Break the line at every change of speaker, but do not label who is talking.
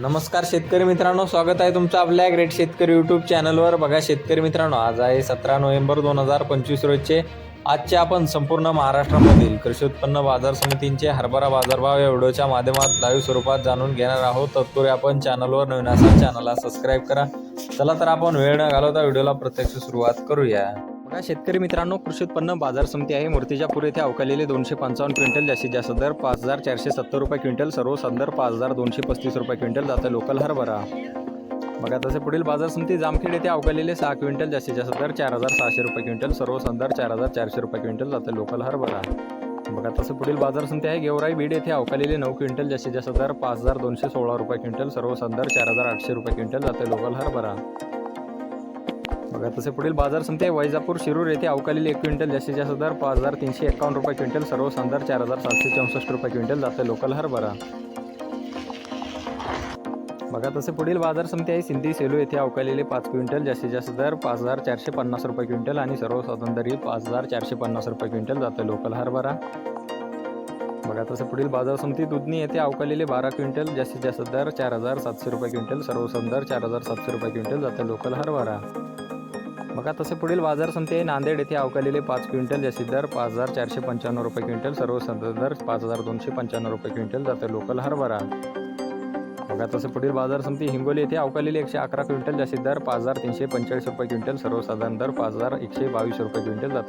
नमस्कार शेतकरी मित्रांनो स्वागत आहे तुमचं आपल्या ग्रेट शेतकरी यूट्यूब चॅनलवर बघा शेतकरी मित्रांनो आज आहे सतरा नोव्हेंबर दोन हजार पंचवीस रोजचे आजचे आपण संपूर्ण महाराष्ट्रामधील कृषी उत्पन्न बाजार समितींचे हरभरा बाजारभाव या व्हिडिओच्या माध्यमात लाईव्ह स्वरूपात जाणून घेणार आहोत. तत्पूर्वी आपण चॅनलवर नवीन असाल चॅनलला सबस्क्राईब करा. चला तर आपण वेळ न घालवता व्हिडिओला प्रत्यक्ष सुरुवात करूया. या शेतकरी मित्रांनो कृषी उत्पन्न बाजार समिती आहे. मूर्तिजापूर येथे अवकालेले दोनशे पंचावन्न क्विंटल जास्तीत जास्त दर पाच हजार चारशे सत्तर रुपये क्विंटल. सर्व दर पाच हजार दोनशे पस्तीस रुपये क्विंटल जातं लोकल हरभरा. बघा तसे पुढील बाजार समिती जामखेड येथे अवकालेले सहा क्विंटल जास्तीत जास्त दर चार हजार सहाशे रुपये क्विंटल. सर्व दर चार हजार चारशे रुपये क्विंटल जातं लोकल हरभरा. बघा तसं पुढील बाजार समिती आहे. गेवराई बीड येथे अवकालेले नऊ क्विंटल जास्तीत जास्त दर पाच हजार दोनशे सोळा रुपये क्विंटल. सर्व दर चार हजार आठशे रुपये क्विंटल जाते लोकल हरभरा. बघा तसे पुढील बाजार समते वैजापूर शिरूर येथे अवकालेले एक क्विंटल जास्तीत जास्त दर पाच हजार तीनशे एकावन्न रुपये क्विंटल. सर्व दर चार हजार सातशे चौसष्ट रुपये क्विंटल जाते लोकल हरभरा बघा तसे पुढील बाजार समिती आहे सिंधी सेलू येथे अवकालेले पाच क्विंटल जास्तीत जास्त दर पाच हजार चारशे पन्नास रुपये क्विंटल आणि सर्व स्वातंत्र्य पाच हजार चारशे पन्नास रुपये क्विंटल जातं लोकल हरभरा बघा तसं पुढील बाजार समिती दुधनी येथे अवकालेले बारा क्विंटल जास्तीत जास्त दर चार हजार सातशे रुपये क्विंटल. सर्व दर चार हजार सातशे रुपये क्विंटल जातं लोकल हरभरा बघा तसे पुढील बाजार समिती नांदेड येथे अवकालेले पाच क्विंटल जास्तीत दर पाच हजार चारशे पंच्याण्णव रुपये क्विंटल सर्व दर पाच हजार दोनशे पंच्याण्णव रुपये क्विंटल जातं लोकल हरभरा. बघा तसं पुढील बाजार समिती हिंगोली येथे अवकालेले एकशे अकरा क्विंटल जास्तीत दर पाच हजार तीनशे पंचेचाळीस रुपये क्विंटल सर्वसाधारण दर पाच हजार एकशे बावीस रुपये क्विंटल जातं